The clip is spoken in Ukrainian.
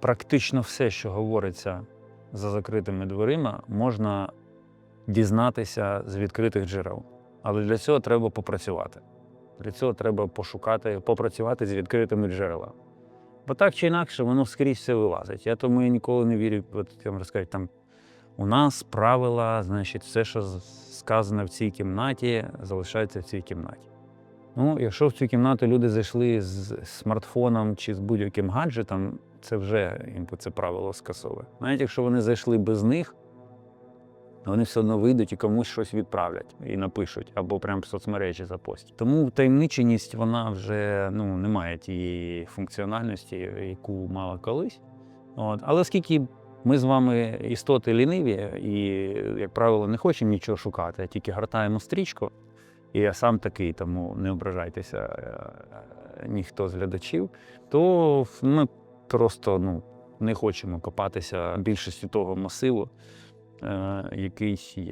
Практично все, що говориться за закритими дверима, можна дізнатися з відкритих джерел. Але для цього треба попрацювати. Для цього треба пошукати, попрацювати з відкритими джерелами. Бо так чи інакше, воно скрізь все вилазить. Я тому я ніколи не вірю, от там розкажуть, там у нас правила, значить, все, що сказано в цій кімнаті, залишається в цій кімнаті. Ну, якщо в цю кімнату люди зайшли з смартфоном чи з будь-яким гаджетом, це вже їм це правило скасовує. Навіть якщо вони зайшли без них, вони все одно вийдуть і комусь щось відправлять і напишуть, або прямо в соцмережі запостять. Тому таємниченість вона вже ну, не має тієї функціональності, яку мала колись. От. Але оскільки ми з вами істоти ліниві і, як правило, не хочемо нічого шукати, а тільки гортаємо стрічку. І я сам такий, тому не ображайтеся е, ніхто з глядачів, то ми просто ну, не хочемо копатися більшості того масиву, е, який є.